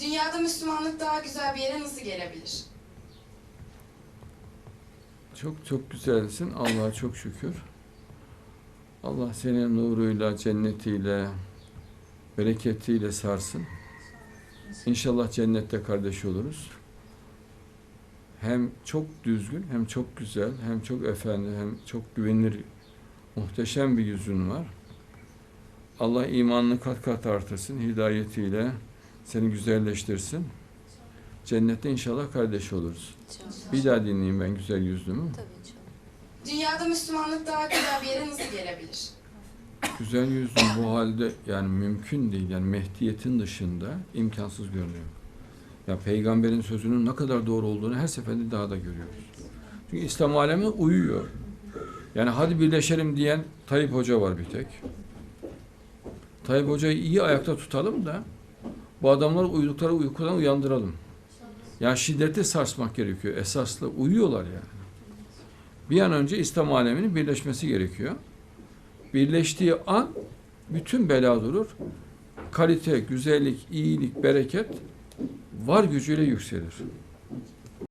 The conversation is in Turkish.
Dünyada Müslümanlık daha güzel bir yere nasıl gelebilir? Çok çok güzelsin. Allah'a çok şükür. Allah senin nuruyla, cennetiyle, bereketiyle sarsın. İnşallah cennette kardeş oluruz. Hem çok düzgün, hem çok güzel, hem çok efendi, hem çok güvenilir, muhteşem bir yüzün var. Allah imanını kat kat artırsın, hidayetiyle seni güzelleştirsin. Cennette inşallah kardeş oluruz. Bir daha dinleyeyim ben güzel yüzlümü. Tabii inşallah. Dünyada Müslümanlık daha güzel bir yere nasıl gelebilir? Güzel yüzün bu halde yani mümkün değil. Yani Mehdiyet'in dışında imkansız görünüyor. Ya peygamberin sözünün ne kadar doğru olduğunu her seferinde daha da görüyoruz. Çünkü İslam alemi uyuyor. Yani hadi birleşelim diyen Tayyip Hoca var bir tek. Tayyip Hoca'yı iyi ayakta tutalım da bu adamları uyudukları uykudan uyandıralım. Yani şiddeti sarsmak gerekiyor. Esaslı uyuyorlar yani. Bir an önce İslam aleminin birleşmesi gerekiyor birleştiği an bütün bela durur. Kalite, güzellik, iyilik, bereket var gücüyle yükselir.